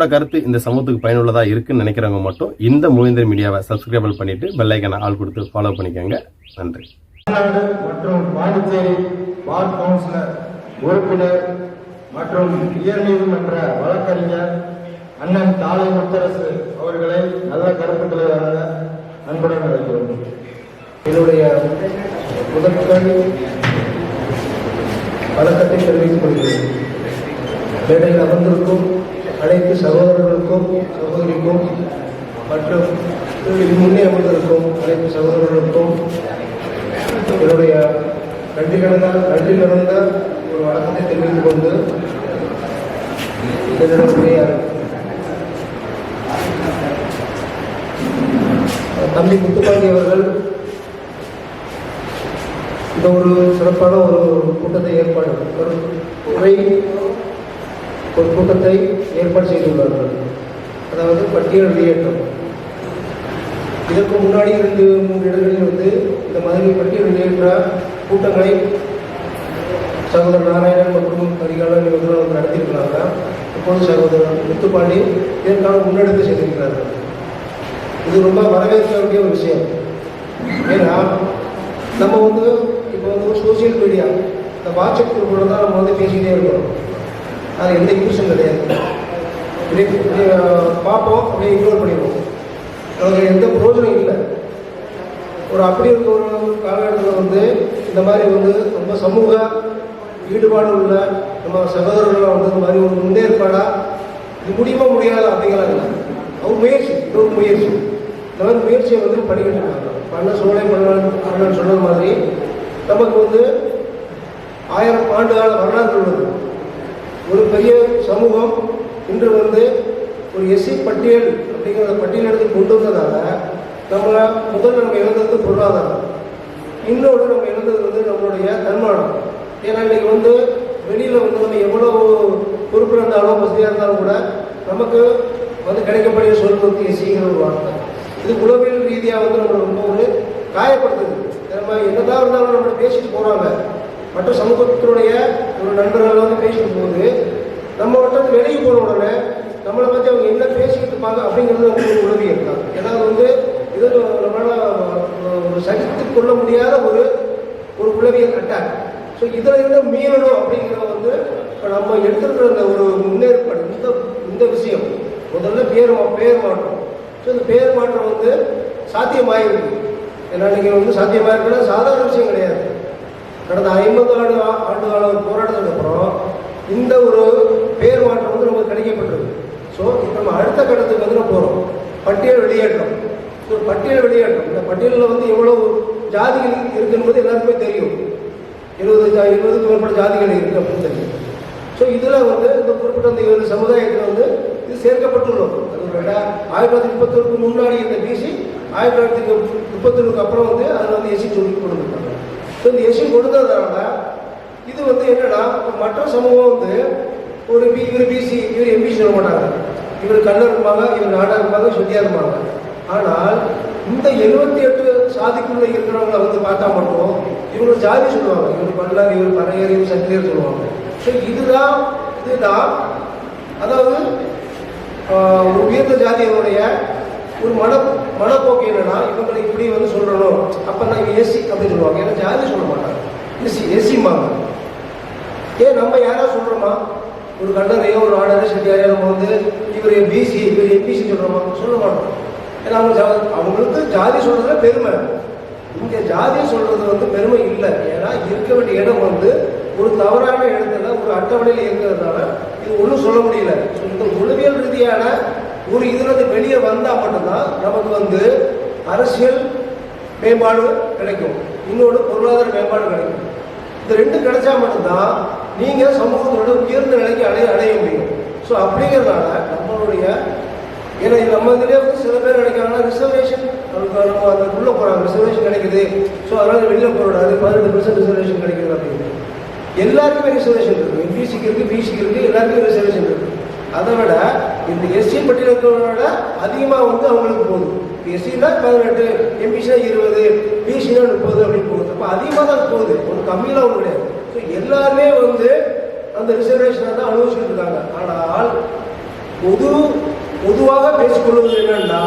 என்னோட கருத்து இந்த சமூகத்துக்கு பயனுள்ளதாக இருக்குன்னு நினைக்கிறவங்க மட்டும் இந்த மூவேந்தர் மீடியாவை சப்ஸ்கிரைபிள் பண்ணிட்டு பெல் ஆள் கொடுத்து ஃபாலோ பண்ணிக்கோங்க. நன்றி. தமிழ்நாடு மற்றும் பாண்டிச்சேரி பார் கவுன்சிலர் உறுப்பினர் மற்றும் உயர்நீதிமன்ற வழக்கறிஞர் அண்ணன் தாலை முத்தரசு அவர்களை நல்ல கருத்துக்களை அன்புடன் அழைக்கிறோம். என்னுடைய முதற்கண் வழக்கத்தை தெரிவித்துக் கொள்கிறேன். மேடையில் அமர்ந்திருக்கும் அனைத்து சகோதரர்களுக்கும் சகோதரிக்கும் மற்றும் இதில் முன்னே அமர்ந்திருக்கும் அனைத்து சகோதரர்களுக்கும் என்னுடைய நன்றி கடந்த நன்றி கடந்த ஒரு வழக்கத்தை தெரிவித்துக் கொண்டு என்னுடைய தம்பி முத்துப்பாண்டி அவர்கள் இந்த ஒரு சிறப்பான ஒரு கூட்டத்தை ஏற்பாடு. ஒரு உரை ஒரு கூட்டத்தை ஏற்பாடு செய்துள்ளார்கள். அதாவது பட்டியல் வெளியேற்றம். இதற்கு முன்னாடி ரெண்டு மூன்று இடங்களில் வந்து இந்த மாதிரி பட்டியல் வெளியேற்ற கூட்டங்களை சகோதரர் நாராயணன் மற்றும் கரிகாலன் இவர்கள் வந்து நடத்தியிருக்கிறாங்க. இப்போது சகோதரர் முத்துப்பாண்டி இதற்கான முன்னெடுத்து செய்திருக்கிறார்கள் இது ரொம்ப வரவேற்க வேண்டிய ஒரு விஷயம். ஏன்னா நம்ம வந்து இப்போ வந்து சோசியல் மீடியா இந்த வாட்ஸ்அப் குரூப்போட தான் நம்ம வந்து பேசிக்கிட்டே இருக்கிறோம் அது எந்த யூஸும் கிடையாது. இப்படி பார்ப்போம். அப்படியே இக்னோர் பண்ணிடுவோம். நமக்கு எந்த பிரோஜனம் இல்லை. ஒரு அப்படி இருக்க ஒரு காலகட்டத்தில் வந்து இந்த மாதிரி வந்து ரொம்ப சமூக ஈடுபாடு உள்ள நம்ம சகோதரர்களாக வந்து இந்த மாதிரி ஒரு முன்னேற்பாடாக இது முடியுமா முடியாது அப்படிங்கிறாங்க அவர் முயற்சி இன்னொரு முயற்சி. இந்த மாதிரி முயற்சியை வந்து பண்ணிக்கிட்டு இருக்காங்க பண்ண சோழை மன்னன் அண்ணன் சொன்னது மாதிரி நமக்கு வந்து ஆயிரம் ஆண்டு கால வரலாறு உள்ளது. ஒரு பெரிய சமூகம் இன்று வந்து ஒரு எஸ்சி பட்டியல் அப்படிங்கிற பட்டியல் எடுத்து கொண்டு வந்ததால நம்மளை முதல்ல நம்ம இழந்தது பொருளாதாரம். இன்னொரு நம்ம இழந்தது வந்து நம்மளுடைய தன்மானம். ஏன்னா இன்னைக்கு வந்து வெளியில் வந்து நம்ம எவ்வளோ பொறுப்பு இருந்தாலும் வசதியாக இருந்தாலும் கூட நமக்கு வந்து கிடைக்கக்கூடிய சொல் வந்து எஸ்சிங்கிற ஒரு வார்த்தை. இது உளவியல் ரீதியாக வந்து நம்மளை ரொம்ப ஒரு காயப்படுத்துது. நம்ம என்னதான் இருந்தாலும் நம்மளை பேசிட்டு போகிறாங்க மற்ற சமூகத்தினுடைய ஒரு நண்பர்கள் வந்து பேசும்போது போகுது நம்ம வட்டத்து வெளியே போன உடனே நம்மளை பற்றி அவங்க என்ன பேசிக்கிட்டு இருப்பாங்க அப்படிங்கிறது வந்து ஒரு உதவி இருக்காங்க ஏன்னா அது வந்து இது நம்மளால் ஒரு சகித்து கொள்ள முடியாத ஒரு ஒரு உளவியல் அட்டாக் ஸோ இதில் இருந்து மீறணும் அப்படிங்கிறத வந்து இப்போ நம்ம எடுத்துருக்கிற அந்த ஒரு முன்னேற்பாடு இந்த இந்த விஷயம். முதல்ல பேர் மா- பேர் மாற்றம். ஸோ இந்த பேர் மாற்றம் வந்து சாத்தியமாயிருக்கு. ஏன்னா நீங்கள் வந்து சாத்தியமாயிருக்குன்னா சாதாரண விஷயம் கிடையாது. கடந்த ஐம்பது ஆண்டு ஆண்டு கால ஒரு போராட்டத்துக்கு அப்புறம் இந்த ஒரு பேர் மாற்றம் வந்து நமக்கு கிடைக்கப்பட்டது ஸோ இப்போ நம்ம அடுத்த கட்டத்துக்கு வந்து நம்ம போகிறோம் பட்டியல் வெளியேற்றம். ஸோ பட்டியல் வெளியேற்றம். இந்த பட்டியலில் வந்து எவ்வளவு ஜாதிகள் இருக்குன்றது எல்லாருக்குமே தெரியும். இருபது ஜா இருபதுக்கு மேற்பட்ட ஜாதிகள் இருக்குது அப்படின்னு தெரியும். ஸோ இதில் வந்து இந்த குறிப்பிட்ட இந்த ஏழு சமுதாயத்தில் வந்து இது சேர்க்கப்பட்டுள்ளோம் அது ஆயிரத்தி தொள்ளாயிரத்தி முப்பத்தொருக்கு முன்னாடி இந்த பிசி ஆயிரத்தி தொள்ளாயிரத்தி முப்பத்தொன்னுக்கு அப்புறம் வந்து அதில் வந்து எஸ்சி சொல்லி கொடுத்துருக்காங்க. இப்போ இந்த இஷ்யூ கொடுத்ததுனால இது வந்து என்னன்னா மற்ற சமூகம் வந்து ஒரு பி இவர் பிசி இவர் எம்பிசி சொல்ல மாட்டாங்க இவர் கண்ணர் இருப்பாங்க இவர் நாடா இருப்பாங்க சுத்தியா இருப்பாங்க. ஆனால் இந்த எழுபத்தி எட்டு சாதிக்குள்ள இருக்கிறவங்கள வந்து பார்த்தா மட்டும் இவங்க ஜாதி சொல்லுவாங்க. இவர் பண்ணார் இவர் பறையர் இவர் சத்திரியர் சொல்லுவாங்க. ஸோ இதுதான் இதுதான் அதாவது ஒரு உயர்ந்த ஜாதியினுடைய ஒரு மன மனப்போக்கு என்னன்னா இவங்களை இப்படி வந்து சொல்லணும் அப்ப நான் ஏசி அப்படின்னு சொல்லுவாங்க. ஏன்னா ஜாதி சொல்ல மாட்டாங்க. ஏசி எஸ்சிம்பாங்க ஏன் நம்ம யாரா சொல்றோமா? ஒரு கண்டனையோ ஒரு ஆடரோ செட்டியாரையோ நம்ம வந்து இவர் பிசி இவர் எம்பிசி சொல்றோமா? சொல்ல மாட்டோம். ஏன்னா அவங்க ஜா- அவங்களுக்கு ஜாதி சொல்றதுல பெருமை. இங்க ஜாதி சொல்றது வந்து பெருமை இல்லை. ஏன்னா இருக்க வேண்டிய இடம் வந்து ஒரு தவறான இடத்துல ஒரு அட்டவணையில் இருக்கிறதுனால இது ஒன்றும் சொல்ல முடியல. இந்த உளவியல் ரீதியான ஒரு இதுலேருந்து வெளியே வந்தால் மட்டும்தான் நமக்கு வந்து அரசியல் மேம்பாடு கிடைக்கும். இன்னொன்று பொருளாதார மேம்பாடு கிடைக்கும். இந்த ரெண்டு கிடைச்சா மட்டும்தான் நீங்கள் சமூகத்தோட உயர்ந்த நிலைக்கு அடைய அடைய முடியும். ஸோ அப்படிங்கிறதுனால நம்மளுடைய ஏன்னா நம்ம இதுலேயே வந்து சில பேர் நினைக்கிறாங்கன்னா ரிசர்வேஷன் நம்ம அந்த போகிறாங்க ரிசர்வேஷன் கிடைக்குது. ஸோ அதனால வெளியில போறாரு பதினெட்டு பர்சன்ட் ரிசர்வேஷன் கிடைக்குது அப்படின்னு. எல்லாருக்குமே ரிசர்வேஷன் இருக்குது எம்பிசிக்கு இருக்குது பிசிக்கு இருக்குது எல்லாருக்குமே ரிசர்வேஷன் இருக்குது அதை விட இந்த எஸ்சி பட்டியலுக்கிறவங்களோட அதிகமாக வந்து அவங்களுக்கு போகுது எஸ்சினா பதினெட்டு எம்பிசினா இருபது பிசினா முப்பது அப்படின்னு போகுது அப்போ அதிகமாக தான் போகுது. ஒரு கம்மியெல்லாம் ஒன்றும் கிடையாது. ஸோ எல்லாருமே வந்து அந்த ரிசர்வேஷனை தான் அனுபவிச்சுட்டு இருக்காங்க. ஆனால் பொது பொதுவாக பேசிக்கொள்வது என்னன்னா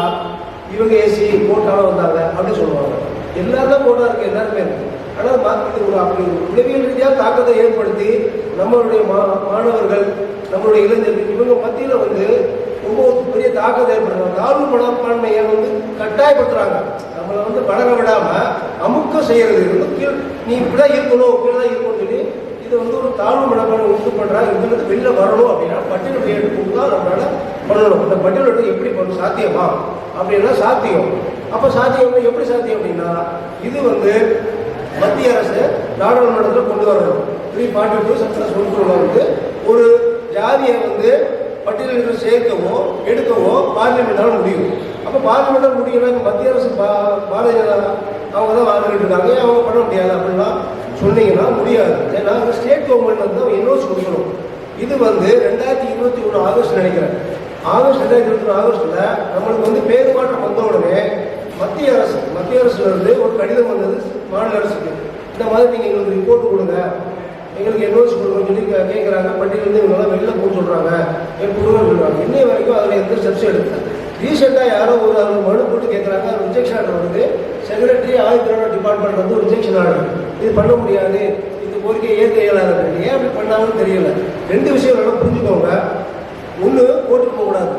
இவங்க ஏசி கோட்டால வந்தாங்க அப்படின்னு சொல்லுவாங்க. எல்லாரும் தான் கோட்டா இருக்கு எல்லாருமே இருக்கு. ஆனால் மா- இது ஒரு அப்படி உளவியல் ரீதியாக தாக்கத்தை ஏற்படுத்தி நம்மளுடைய மா மாணவர்கள் நம்மளுடைய இளைஞர்கள் இவங்க மத்தியில் வந்து ரொம்ப பெரிய தாக்கத்தை ஏற்படுறாங்க தாழ்வு மனப்பான்மையை வந்து கட்டாயப்படுத்துறாங்க? நம்மளை வந்து வளர விடாம அமுக்க செய்யறது வந்து கீழ் நீ இப்படிதான் இருக்கணும் இப்படிதான் இருக்கணும்னு சொல்லி இது வந்து ஒரு தாழ்வு மனப்பான்மை உண்டு பண்றாங்க இதுல இருந்து வெளில வரணும் அப்படின்னா பட்டியல் விளையாட்டு தான் நம்மளால பண்ணணும் இந்த பட்டியல் வெளியீடு எப்படி பண்ணணும்? சாத்தியமா? அப்படின்னா சாத்தியம். அப்ப சாத்தியம் எப்படி சாத்தியம் அப்படின்னா இது வந்து மத்திய அரசு நாடாளுமன்றத்தில் கொண்டு வரணும். த்ரீ ஃபார்ட்டி டூ செக்ஷன் சொல்லுறவங்க வந்து ஒரு ஜாதியை வந்து பட்டியலில் சேர்க்கவோ எடுக்கவோ பார்லிமெண்டால் முடியும். அப்போ பார்லிமெண்டால் முடியல மத்திய அரசு பா பாரதிய ஜனதா அவங்க தான் வாழ்ந்துட்டு இருக்காங்க. அவங்க பண்ண முடியாது அப்படின்லாம் சொன்னீங்கன்னா முடியாது. ஏன்னா ஸ்டேட் கவர்மெண்ட் வந்து அவங்க இன்னொரு கொடுக்கணும் இது வந்து ரெண்டாயிரத்தி இருபத்தி ஒன்று ஆகஸ்ட் நினைக்கிறேன். ஆகஸ்ட் ரெண்டாயிரத்தி இருபத்தி ஒன்று ஆகஸ்ட்ல நம்மளுக்கு வந்து பேர் மாற்றம் வந்த உடனே மத்திய அரசு மத்திய அரசுலேருந்து ஒரு கடிதம் வந்தது மாநில அரசுக்கு. இந்த மாதிரி நீங்கள் எங்களுக்கு ரிப்போர்ட் கொடுங்க. எங்களுக்கு என்ஓசி கொடுங்கன்னு சொல்லி கேட்குறாங்க பட்டியலிருந்து இவங்கெல்லாம் வெளில போக சொல்கிறாங்க என் கொடுங்கன்னு சொல்கிறாங்க இன்னை வரைக்கும் அதில் எந்த ஸ்டெப்ஸ் எடுக்கல. ரீசெண்டாக யாரோ ஒரு அது மனு போட்டு கேட்குறாங்க ரிஜெக்ஷன் ஆர்டர் வந்து செக்ரட்டரி ஆயுத டிபார்ட்மெண்ட் வந்து ரிஜெக்ஷன் ஆர்டர் இது பண்ண முடியாது. இந்த கோரிக்கை ஏற்க இயலாது ஏன் அப்படி பண்ணாங்கன்னு தெரியல. ரெண்டு விஷயம் வேணும் புரிஞ்சுக்கோங்க. ஒன்று கோர்ட்டுக்கு போகக்கூடாது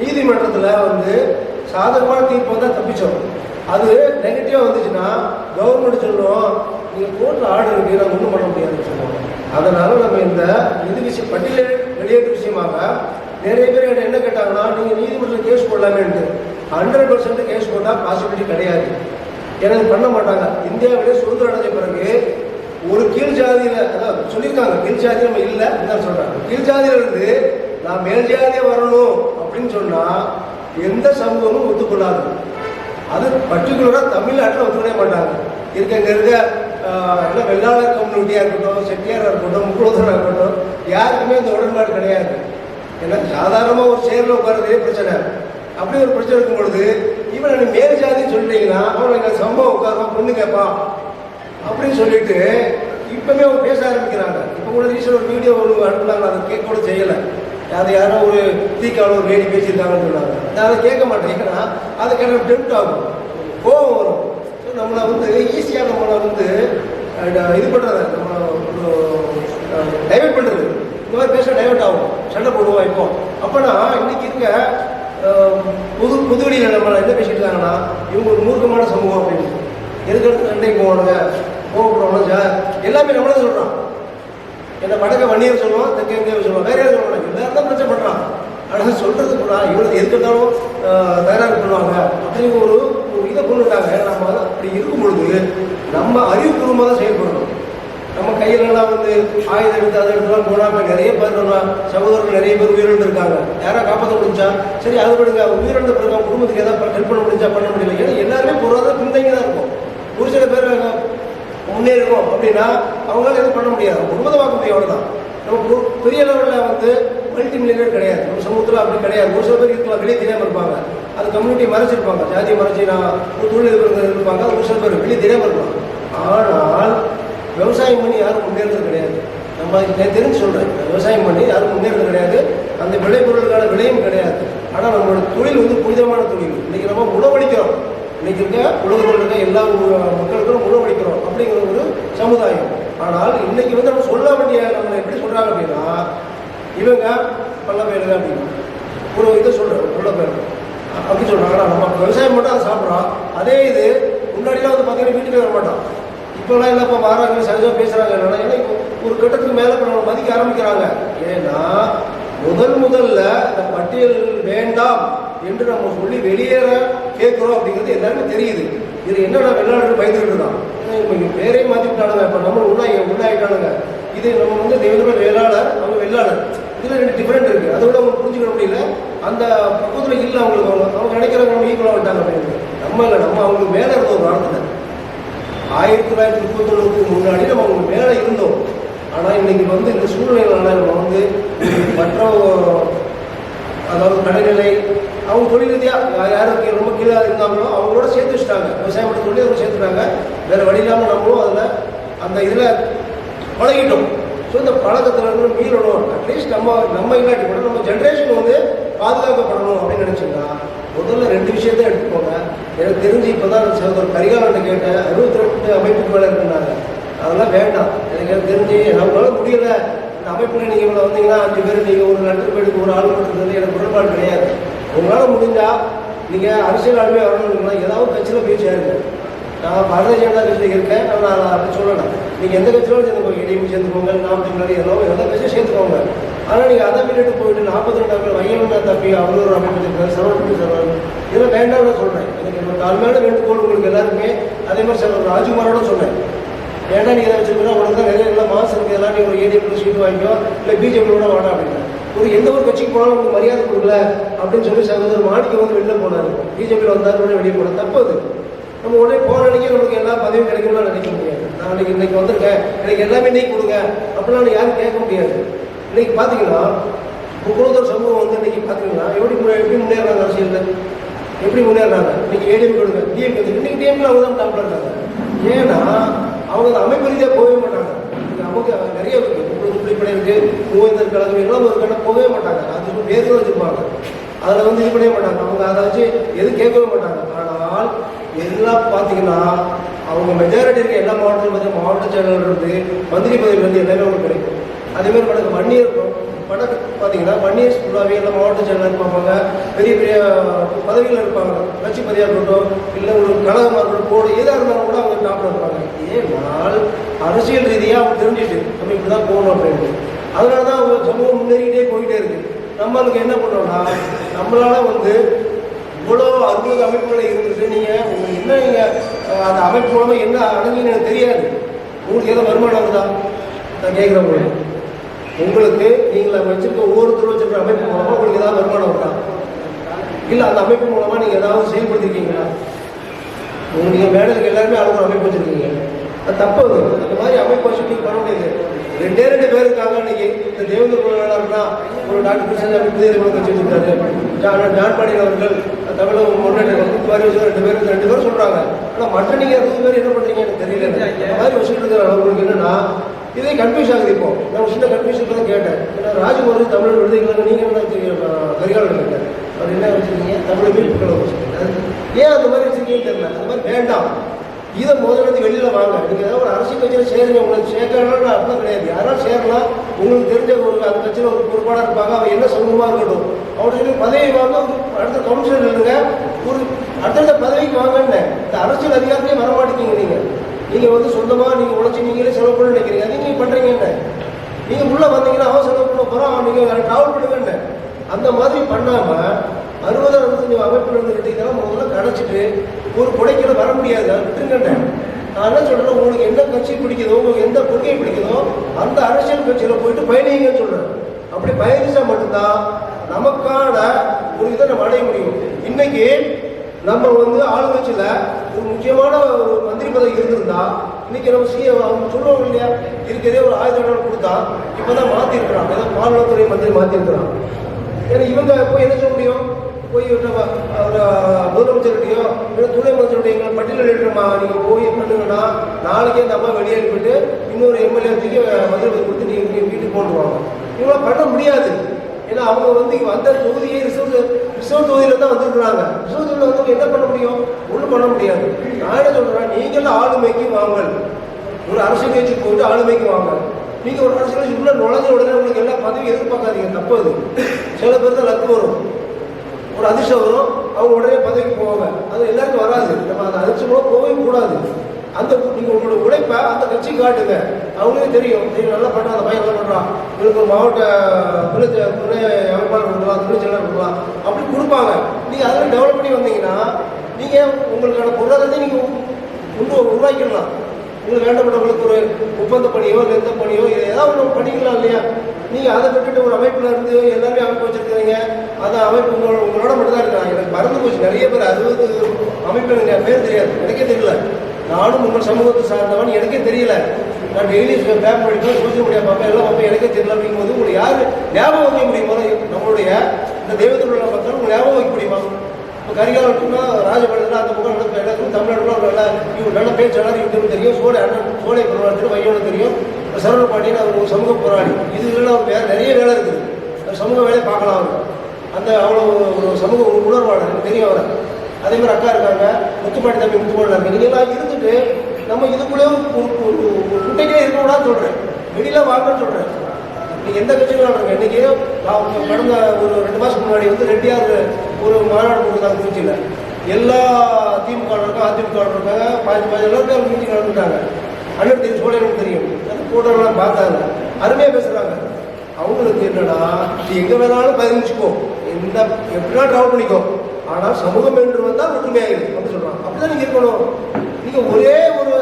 நீதிமன்றத்தில் வந்து சாதகமான தீர்ப்பு வந்தால் தப்பிச்சோம். அது நெகட்டிவாக வந்துச்சுன்னா கவர்மெண்ட் சொல்லும் நீங்கள் கோர்ட்டில் ஆர்டர் இருக்கு நான் ஒன்றும் பண்ண முடியாதுன்னு சொல்லுவோம் அதனால நம்ம இந்த இது விஷயம் பட்டியல் வெளியேற்ற விஷயமாக நிறைய பேர் என்கிட்ட என்ன கேட்டாங்கன்னா நீங்கள் நீதிமன்றத்தில் கேஸ் போடலாமேன்ட்டு. ஹண்ட்ரட் பர்சன்ட் கேஸ் போட்டால் பாசிபிலிட்டி கிடையாது. ஏன்னா பண்ண மாட்டாங்க. இந்தியாவிலே சுதந்திரம் அடைஞ்ச பிறகு ஒரு கீழ் ஜாதியில் அதாவது சொல்லியிருக்காங்க கீழ் ஜாதி நம்ம இல்லை அப்படின்னு சொல்கிறாங்க கீழ் ஜாதியிலிருந்து நான் மேல் ஜாதியாக வரணும் அப்படின்னு சொன்னால் எந்த சமூகமும் ஒத்துக்கொள்ளாது. அது பர்டிகுலராக தமிழ்நாட்டில் ஒத்துக்கவே மாட்டாங்க. இருக்க இருக்க என்ன வெள்ளாளர் கம்யூனிட்டியாக இருக்கட்டும் செட்டியாராக இருக்கட்டும் முக்குளத்தரா இருக்கட்டும் யாருக்குமே இந்த உடன்பாடு கிடையாது. ஏன்னா சாதாரணமாக ஒரு சேரில் உட்காரதே பிரச்சனை. அப்படி ஒரு பிரச்சனை இருக்கும் பொழுது இவன் நீ மேல் ஜாதின்னு சொல்லிட்டீங்கன்னா அவன் எங்கள் சம்பவம் உட்காருவான் பொண்ணு கேட்பான் அப்படின்னு சொல்லிட்டு இப்பவே அவங்க பேச ஆரம்பிக்கிறாங்க. இப்போ கூட ரீசன் ஒரு வீடியோ ஒன்று அனுப்புனாங்க அதை கேட்க கூட செய்யலை. அது யாரோ ஒரு தீக்காவில் ஒரு லேடி பேசியிருக்காங்கன்னு சொன்னாங்க. நான் அதை கேட்க மாட்டேன். ஏன்னா அதுக்கான டெம்ட் ஆகும். கோபம் வரும். நம்மளை வந்து ஈஸியாக நம்மளை வந்து இது பண்ணுறது நம்ம டைவெர்ட் பண்ணுறது இந்த மாதிரி பேச டைவெர்ட் ஆகும். சண்டை போடுவோம் இப்போ. அப்போனா இன்னைக்கு இருக்க புது புதுவெளியில் நம்ம என்ன பேசிட்டு இருக்காங்கன்னா இவங்க ஒரு மூர்க்கமான சமூகம் அப்படின்னு. எதுக்கு சண்டைக்கு போவானுங்க? கோவப்படுவாங்க சார் எல்லாமே நம்மளே சொல்கிறான் என்ன வடக்க வன்னியர் சொல்லுவான் தெற்க எங்கே சொல்லுவோம் வேற யாரும் சொல்லுவாங்க? எல்லாரும் தான் பிரச்சனை பண்ணுறான் ஆனால் சொல்கிறது கூட இவனுக்கு எதுக்கு இருந்தாலும் தயாராக பண்ணுவாங்க அப்படின்னு ஒரு ஒரு இதை கொண்டுட்டாங்க. நம்ம அதை அப்படி இருக்கும் பொழுது நம்ம அறிவுபூர்வமாக தான் செயல்படணும். நம்ம கையிலலாம் வந்து ஆயுதம் எடுத்து அதை எடுத்துலாம் போனால் இப்போ நிறைய பேர் சகோதரர்கள் நிறைய பேர் உயிரிழந்து இருக்காங்க. யாராவது காப்பாற்ற முடிஞ்சா? சரி அது விடுங்க. உயிரிழந்த பிறகு அவங்க குடும்பத்துக்கு ஏதாவது ஹெல்ப் பண்ண முடிஞ்சா பண்ண முடியல. ஏன்னா எல்லாருமே பொருளாதார பின்தங்கி தான் இருக்கும். ஒரு சில பேர் முன்னேறும் அப்படின்னா அவங்களால எதுவும் பண்ண முடியாது. குடும்பத்தை பார்க்க முடியும் அவ்வளோதான் நம்ம பெரிய லெவலில் வந்து மல்டி மில்லியனர் கிடையாது. நம்ம சமூகத்தில் அப்படி கிடையாது. ஒரு சில பேர் இருக்கலாம் வெளியே தெரியாமல் இருப்பாங்க. அது கம்யூனிட்டி மறைச்சிருப்பாங்க ஜாதி மறைச்சி நான் ஒரு தொழில் இருக்கிறவங்க இருப்பாங்க. அது ஒரு சில பேர் வெளியே தெரியாமல் இருப்பாங்க. ஆனால் விவசாயம் பண்ணி யாரும் முன்னேறது கிடையாது. நம்ம நான் தெரிஞ்சு சொல்கிறேன் விவசாயம் பண்ணி யாரும் முன்னேறது கிடையாது. அந்த விளைபொருளுக்கான விலையும் கிடையாது. ஆனால் நம்மளோட தொழில் வந்து புனிதமான தொழில். இன்றைக்கி நம்ம உணவளிக்கிறோம். இன்றைக்கி இருக்க உலகத்தில் இருக்க எல்லா மக்களுக்கும் உணவளிக்கிறோம் அப்படிங்கிற ஒரு சமுதாயம். ஆனால் இன்னைக்கு வந்து நம்ம சொல்ல வேண்டிய நம்ம எப்படி சொல்கிறாங்க அப்படின்னா இவங்க பல்ல பேருங்க அப்படின்னு ஒரு இதை சொல்கிறேன் பல்ல பேர் அப்படி சொல்கிறாங்க நம்ம விவசாயம் மட்டும் அதை சாப்பிட்றோம். அதே இது முன்னாடிலாம் வந்து பார்த்தீங்கன்னா வீட்டுக்கு வர மாட்டோம் இப்போலாம் என்னப்பா வராங்க சரியாக பேசுகிறாங்க என்னன்னா ஏன்னா இப்போ ஒரு கட்டத்துக்கு மேலே இப்போ நம்ம மதிக்க ஆரம்பிக்கிறாங்க. ஏன்னா முதல் முதல்ல இந்த பட்டியல் வேண்டாம் என்று நம்ம சொல்லி வெளியேற கேட்குறோம் அப்படிங்கிறது எல்லாருமே தெரியுது. இது என்னடா வெளிநாடு பயந்துட்டு தான் ஏன்னா இப்போ இங்க பேரே இப்போ நம்ம உள்ளாகி உள்ளாகிட்டானுங்க. இது நம்ம வந்து தெய்வமே வேளாளர் அவங்க வெள்ளாளர். இதுல ரெண்டு டிஃபரெண்ட் இருக்கு. அதை விட அவங்க புரிஞ்சுக்க முடியல அந்த பக்கத்தில் இல்லை அவங்களுக்கு அவங்க. அவங்க நினைக்கிறவங்க நம்ம ஈக்குவலாக விட்டாங்க அப்படின்னு நம்ம இல்லை நம்ம அவங்களுக்கு மேலே இருந்த ஒரு காலத்தில் ஆயிரத்தி தொள்ளாயிரத்தி முப்பத்தொன்னுக்கு முன்னாடி நம்ம அவங்க மேலே இருந்தோம். ஆனால் இன்னைக்கு வந்து இந்த சூழ்நிலைகளால நம்ம வந்து மற்ற அதாவது கடைநிலை அவங்க தொழில் ரீதியாக யாருக்கு ரொம்ப கீழே இருந்தாங்களோ அவங்களோட சேர்த்து வச்சுட்டாங்க. விவசாயம் மட்டும் சொல்லி அவங்க சேர்த்துட்டாங்க. வேறு வழி இல்லாமல் நம்மளும் அதில் அந்த இதில் பழகிட்டோம். ஸோ இந்த பழக்கத்துல இருந்து மீறணும் அட்லீஸ்ட் நம்ம நம்ம இல்லாட்டி கூட நம்ம ஜென்ரேஷன் வந்து பாதுகாக்கப்படணும் அப்படின்னு நினைச்சீங்கன்னா முதல்ல ரெண்டு விஷயத்தை எடுத்துக்கோங்க. எனக்கு தெரிஞ்சு இப்போ தான் சகோதரர் கரிகாலன் கேட்டேன். அறுபத்தி ரெண்டு அமைப்புக்கு மேலே இருக்குன்னாங்க அதெல்லாம் வேண்டாம். எனக்கு எனக்கு தெரிஞ்சு நம்மளால முடியல. இந்த அமைப்பில் நீங்கள் இவ்வளோ வந்தீங்கன்னா அஞ்சு பேர் நீங்கள் ஒரு நட்டு பேருக்கு ஒரு ஆள் கொடுத்தது எனக்கு உடன்பாடு கிடையாது. உங்களால் முடிஞ்சால் நீங்கள் அரசியல் ஆளுமே வரணும்னா ஏதாவது கட்சியில் போய் சேருங்க. நான் பாரதிய ஜனதா கட்சியில் இருக்கேன். ஆனா நான் அப்படி சொல்லலை. நீங்கள் எந்த கட்சியோடு சேர்ந்துக்கோங்க இடையும் சேர்ந்துக்கோங்க நாம் தமிழர் ஏதோ எந்த கட்சியும் சேர்த்துக்கோங்க ஆனால் நீங்கள் அதை விட்டுட்டு போயிட்டு நாற்பத்தி ரெண்டு பேர் வையலா தப்பி அவர் ஒரு அமைப்பு இருக்கிறார் சரவணி சரவணன் இதெல்லாம் வேண்டாம்னு சொல்கிறேன் எனக்கு ஒரு தாழ்மையான வேண்டுகோள் உங்களுக்கு எல்லாருமே அதே மாதிரி சார் ராஜ்குமாரோட சொன்னேன். வேண்டாம் நீ இதை வச்சுருக்கா உனக்கு தான் நிறைய எல்லாம் மாசம் இருக்குது எல்லாம் நீங்கள் ஒரு ஏடிஎம் சீட்டு வாங்கிக்கோ இல்லை பிஜேபியோட வேணாம் அப்படின்னா. ஒரு எந்த ஒரு கட்சிக்கு போனாலும் உங்களுக்கு மரியாதை கொடுக்கல அப்படின்னு சொல்லி சகோதரர் மாணிக்க வந்து வெளில போனார். பிஜேபியில் வந்தார் வெளியே போனார். தப்பு அது. நம்ம உடனே போன அன்றைக்கி நமக்கு எல்லா பதவியும் கிடைக்கும்னு நினைக்க முடியாது. நான் இன்னைக்கு இன்னைக்கு வந்திருக்கேன். எனக்கு எல்லாமே நீ கொடுங்க. அப்படிலாம் யாரும் கேட்க முடியாது. இன்னைக்கு பார்த்தீங்கன்னா முக்குழுத்தர் சமூகம் வந்து இன்னைக்கு பார்த்தீங்கன்னா எப்படி எப்படி முன்னேறாங்க அரசியலில்? எப்படி முன்னேறாங்க இன்றைக்கி ஏடிஎம் கொடுங்க டிஎம் இன்றைக்கி டிஎம்ல அவங்க தான் டாப்ல இருக்காங்க. ஏன்னா அவங்க அந்த அமைப்பு ரீதியாக போகவே மாட்டாங்க. நமக்கு நிறைய இருக்குது உங்களுக்கு குறிப்பிட இருக்குது மூவேந்தர் கழகம் எல்லாம் ஒரு கடை போகவே மாட்டாங்க. அதுக்கு பேர் வச்சுருப்பாங்க வச்சிருப்பாங்க. அதில் வந்து இது பண்ணவே மாட்டாங்க. அவங்க அதை வச்சு எதுவும் கேட்கவே மாட்டாங்க. ஆனால் எல்லாம் பார்த்தீங்கன்னா அவங்க மெஜாரிட்டி இருக்க எல்லா மாவட்டத்திலும் பார்த்தீங்கன்னா மாவட்ட செயலாளர் வந்து மந்திரி பதவி வந்து எல்லாமே அவங்களுக்கு கிடைக்கும். அதேமாதிரி படகு வன்னியர் படகு பார்த்தீங்கன்னா வன்னியர் ஃபுல்லாகவே எல்லாம் மாவட்ட செயலாளர் இருப்பாங்க. பெரிய பெரிய பதவிகள் இருப்பாங்க. கட்சி பதவியாக இருக்கட்டும் இல்லை ஒரு கழகமாக இருக்கட்டும் போடு எதாக இருந்தாலும் கூட அவங்க டாப்பில் இருப்பாங்க. ஏனால் அரசியல் ரீதியாக அவங்க தெரிஞ்சுட்டு நம்ம இப்படி தான் போகணும் அப்படின்னு. அதனால தான் அவங்க சமூகம் முன்னேறிக்கிட்டே போயிட்டே நம்மளுக்கு என்ன பண்ணோம்னா நம்மளால வந்து இவ்வளோ அறுபது அமைப்புகளை இருந்துட்டு நீங்கள் உங்களுக்கு என்ன நீங்கள் அந்த அமைப்பு மூலமாக என்ன அடைஞ்சுன்னு எனக்கு தெரியாது. உங்களுக்கு ஏதோ வருமானம் வருதா? நான் கேட்குறேன் உங்களுக்கு உங்களுக்கு நீங்கள் வச்சுருக்க ஒவ்வொருத்தரும் வச்சுருக்க அமைப்பு மூலமாக உங்களுக்கு ஏதாவது வருமானம் வருதா? இல்லை அந்த அமைப்பு மூலமாக நீங்கள் ஏதாவது செயல்படுத்திருக்கீங்களா? உங்களுக்கு நீங்கள் மேடலுக்கு எல்லாருமே அளவு அமைப்பு வச்சுருக்கீங்க. அது தப்பு அந்த மாதிரி அமைப்பை வச்சு பண்ண முடியாது ரெண்டே ரெண்டு பேர் இருக்காங்க இன்னைக்கு இந்த தேவேந்திர குலநாடர்னா ஒரு டாக்டர் கிருஷ்ணசாமி புதிய நிறுவனம் வச்சு வச்சிருக்காரு ஜான் பாண்டியன் அவர்கள் தமிழக முன்னேற்ற ரெண்டு பேர் ரெண்டு பேர் சொல்றாங்க. ஆனால் மற்ற நீங்க அறுபது பேர் என்ன பண்றீங்க எனக்கு தெரியல. அந்த மாதிரி வச்சுட்டு இருக்கிற அவங்களுக்கு என்னன்னா இதே கன்ஃபியூஸ் ஆகுது இப்போ. நான் ஒரு சின்ன கன்ஃபியூஷன் தான் கேட்டேன். ஏன்னா ராஜ்குமார் தமிழ் விடுதலைகள் நீங்க என்ன வச்சிருக்கீங்க கேட்டேன் அவர் என்ன வச்சிருக்கீங்க? தமிழ் மீட்புகளை ஏன் அந்த மாதிரி வச்சிருக்கீங்கன்னு தெரியல. அந்த மாதிரி வேண்டாம். இதை முதல்ல வெளியில் வாங்க. நீங்கள் ஏதாவது ஒரு அரசியல் கட்சியில் சேருங்க. உங்களுக்கு சேர்க்கணும்னு அர்த்தம் கிடையாது. யாராவது சேரலாம் உங்களுக்கு தெரிஞ்ச ஒரு அந்த கட்சியில் ஒரு பொறுப்பாளர் இருப்பாங்க. அவன் என்ன சமூகமா இருக்கட்டும். அவருக்கு சொல்லி பதவி வாங்க ஒரு அடுத்த கவுன்சிலர் இருங்க ஒரு அடுத்தடுத்த பதவிக்கு வாங்கன்னு இந்த அரசியல் அதிகாரத்தையும் வர நீங்கள் நீங்கள் வந்து சொந்தமாக நீங்கள் உழைச்சி நீங்களே செலவு பண்ண நினைக்கிறீங்க. அது நீங்கள் பண்றீங்க என்ன? நீங்க உள்ளே வந்தீங்கன்னா அவன் செலவு பண்ண போறோம் நீங்கள் ட்ராவல் பண்ணுங்கன்னு அந்த மாதிரி பண்ணாமல் அறுபது அமைப்பில் அமைப்பு இருந்துக்கிட்டீங்கன்னா முதல்ல கிடச்சிட்டு ஒரு கொடைக்கில வர முடியாது அதை நான் என்ன சொல்றேன் உங்களுக்கு எந்த கட்சி பிடிக்குதோ உங்களுக்கு எந்த கொள்கை பிடிக்குதோ அந்த அரசியல் கட்சியில போயிட்டு பயணிங்கன்னு சொல்றேன். அப்படி பயணிச்சா மட்டும்தான் நமக்கான ஒரு இதை நம்ம அடைய முடியும். இன்னைக்கு நம்ம வந்து ஆளுங்கட்சியில ஒரு முக்கியமான ஒரு மந்திரி பதவி இருந்திருந்தா இன்னைக்கு நம்ம சி அவங்க சொல்லுவாங்க இல்லையா? இருக்கிறதே ஒரு ஆயுத கொடுத்தா இப்பதான் மாத்திருக்கிறான். ஏதோ பால்வளத்துறை மந்திரி மாற்றிருக்கிறான் ஏன்னா இவங்க போய் என்ன சொல்ல முடியும்? போய் ஒரு முதலமைச்சருடையோ இல்லை துணை முதலமைச்சருடைய எங்களை பட்டியலிட்டுமா நீங்கள் போய் பண்ணுங்கன்னா நாளைக்கே அந்த அம்மா வெளியே போயிட்டு இன்னொரு எம்எல்ஏ தூக்கி மதுரை கொடுத்து நீங்கள் வீட்டுக்கு போட்டுருவாங்க இவங்களாம் பண்ண முடியாது. ஏன்னா அவங்க வந்து வந்த தொகுதியே ரிசர்வ் ரிசர்வ் தொகுதியில தான் வந்திருக்கிறாங்க. ரிசர்வ் தொகுதியில் வந்து என்ன பண்ண முடியும்? ஒன்றும் பண்ண முடியாது. நான் என்ன சொல்கிறேன் நீங்களும் ஆளுமைக்கு வாங்கல். ஒரு அரசியல் கட்சிக்கு போயிட்டு ஆளுமைக்கு வாங்கல். நீங்கள் ஒரு அரசியல் கட்சி உள்ள நுழைஞ்ச உடனே உங்களுக்கு எல்லா பதவியும் எதிர்பார்க்காதீங்க. தப்பு அது. சில பேர் தான் லக்கு வரும். ஒரு அதிர்ஷ்டம் வரும் அவங்க உடனே பதவிக்கு போவாங்க. அது எல்லாருக்கும் வராது. நம்ம அந்த அதிர்ஷ்டம் கூட போகவே கூடாது. அந்த நீங்க உங்களோட உழைப்பை அந்த கட்சி காட்டுங்க. அவங்களே தெரியும். நீங்க நல்லா பண்றான் அந்த பையன் நல்லா பண்றான் இவருக்கு ஒரு மாவட்ட துணை துணை அமைப்பாளர் கொடுக்கலாம் துணை செயலர் கொடுக்கலாம். அப்படி கொடுப்பாங்க. நீங்க அதில் டெவலப் பண்ணி வந்தீங்கன்னா நீங்க உங்களுக்கான பொருளாதாரத்தை நீங்க உருவாக்கிடலாம். உங்களுக்கு வேண்டப்பட்டவங்களுக்கு ஒரு ஒப்பந்த பணியோ இல்லை எந்த பணியோ இது ஏதாவது ஒன்று பண்ணிக்கலாம் இல்லையா? நீங்கள் அதை விட்டுட்டு ஒரு அமைப்பில் இருந்து எல்லாருமே அமைப்பு வச்சிருக்கிறீங்க. அந்த அமைப்பு உங்களோட உங்களோட மட்டும் தான் எனக்கு மறந்து போச்சு. நிறைய பேர் அறுபது அமைப்பு எனக்கு பேர் தெரியாது. எனக்கே தெரியல. நானும் உங்கள் சமூகத்தை சார்ந்தவன். எனக்கே தெரியல. நான் டெய்லி பேப்பர் படிப்பேன் சோசியல் மீடியா பார்ப்பேன் எல்லாம் பார்ப்பேன். எனக்கே தெரியல அப்படிங்கும்போது உங்களுக்கு யார் ஞாபகம் வைக்க முடியுமா நம்மளுடைய இந்த தெய்வத்தில் கரிகால் அப்படின்னா ராஜபாளையத்தில் அந்த பக்கம் நடக்கும் எல்லாத்துக்கும் தமிழ்நாடுல ஒரு நல்லா இவங்க நல்ல பேச்சு எல்லாரும் இந்தியும் தெரியும். சோழ அண்ணன் சோழை பிரபாகரத்தில் வையோனும் தெரியும். சரவண பாண்டியன் அவர் ஒரு சமூக போராடி இது இல்லைன்னா அவர் வேறு நிறைய வேலை இருக்குது. சமூக வேலையை பார்க்கலாம் அவர். அந்த அவ்வளோ ஒரு சமூக உணர்வாளர் எனக்கு தெரியும் அவர். அதே மாதிரி அக்கா இருக்காங்க. முத்துப்பாட்டி தம்பி முத்துப்பாடி இருக்காங்க. நீங்களாம் இருந்துட்டு நம்ம இதுக்குள்ளே ஒரு குட்டைக்கே இருக்கக்கூடாதுன்னு சொல்கிறேன் வெளியில் வாங்கன்னு சொல்கிறேன் எந்த கட்சிகளும் நடக்கும் இன்னைக்கு கடந்த ஒரு ரெண்டு மாதத்துக்கு முன்னாடி வந்து ரெட்டியார் ஒரு மாநாடு கொடுத்தாங்க திருச்சியில். எல்லா திமுக அதிமுக இருக்காங்க பாஞ்சு பாஞ்சு எல்லாருக்கும் மீட்டிங் நடந்துட்டாங்க. அண்ணன் தெரியும் சோழனுக்கு தெரியும். அது பார்த்தாங்க. அருமையாக பேசுகிறாங்க அவங்களுக்கு என்னன்னா நீ எங்கே வேணாலும் பதினஞ்சுக்கோ. எந்த எப்படின்னா ட்ராவல் பண்ணிக்கோ. ஆனால் சமூகம் என்று வந்தால் ஒற்றுமையாகிது அப்படின்னு சொல்கிறாங்க அப்படிதான் நீங்க இருக்கணும். நீங்க ஒரே ஒரு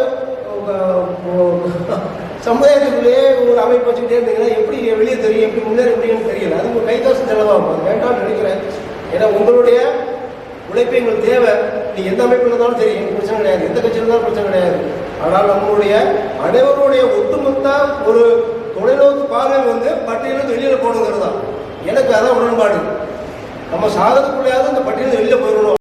சமுதாயத்துக்குள்ளேயே ஒரு அமைப்பு வச்சுக்கிட்டே இருந்தீங்கன்னா எப்படி வெளியே தெரியும் எப்படி முன்னேறி முடியும்னு தெரியல. அது உங்கள் கைதாசம் செலவாகும் அது வேண்டாம்னு நினைக்கிறேன். ஏன்னா உங்களுடைய உழைப்பு எங்களுக்கு தேவை. நீ எந்த அமைப்பு இருந்தாலும் தெரியும் பிரச்சனை கிடையாது. எந்த கட்சியில் இருந்தாலும் பிரச்சனை கிடையாது. ஆனால் நம்மளுடைய அனைவருடைய ஒட்டுமொத்த ஒரு தொலைநோக்கு பார்வை வந்து பட்டியலுக்கு வெளியில் போகணுங்கிறது தான். எனக்கு அதான் உடன்பாடு. நம்ம சாதத்துக்குள்ளையாவது இந்த பட்டியலில் வெளியில் போயிடணும்.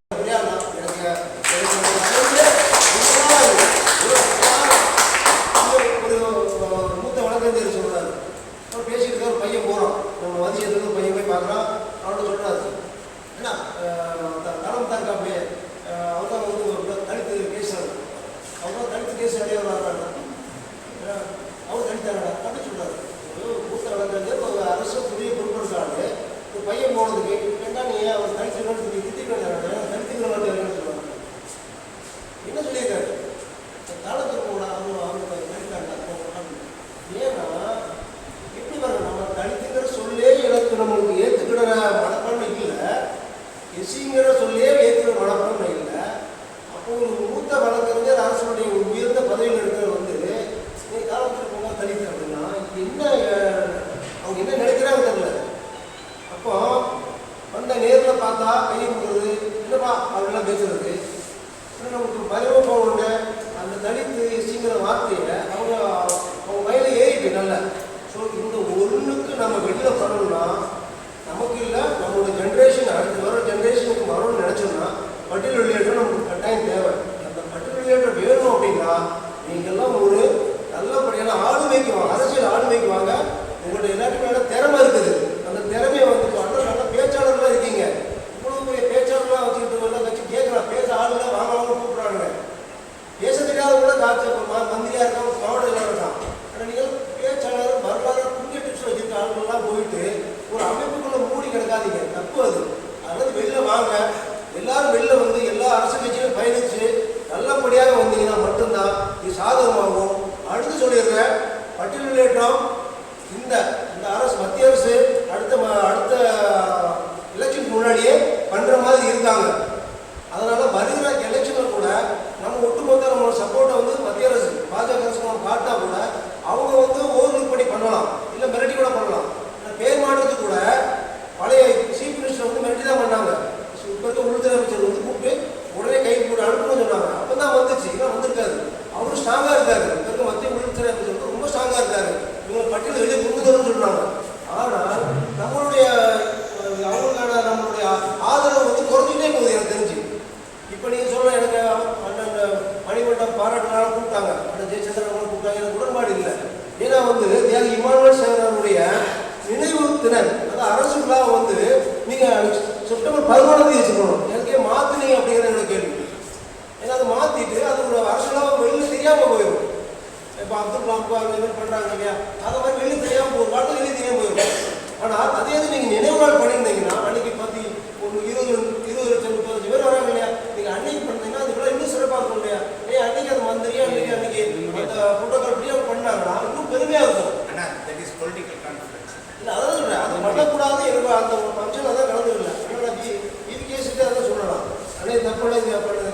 அப்துல் ராம்கோ அவங்க இது பண்ணுறாங்க இல்லையா? அதை மாதிரி வெளியே தெரியாமல் போகும் வாழ்க்கை வெளியே தெரியாமல் போயிடும் ஆனால் அதே இது நீங்கள் நினைவு நாள் பண்ணியிருந்தீங்கன்னா அன்னைக்கு பற்றி ஒரு இருபது இருபது லட்சம் முப்பத்தஞ்சு பேர் வராங்க இல்லையா? நீங்கள் அன்னைக்கு பண்ணீங்கன்னா அது இன்னும் சிறப்பாக இருக்கும் இல்லையா? ஏன் அன்னைக்கு அது மந்திரி அன்னைக்கு அன்னைக்கு அந்த புரோட்டோக்கால் படி அவங்க பண்ணாங்கன்னா இன்னும் பெருமையாக இருக்கும். ஆனால் தட் இஸ் பொலிட்டிக்கல் கான்ஃபிடன்ஸ் அதான் சொல்றேன். அது பண்ணக்கூடாது எனக்கு அந்த ஃபங்க்ஷன் அதான் நடந்துடல ஆனால் நான் பிபிகேசிட்டு அதான் சொல்லலாம். அன்னைக்கு தப்போட இது பண்ண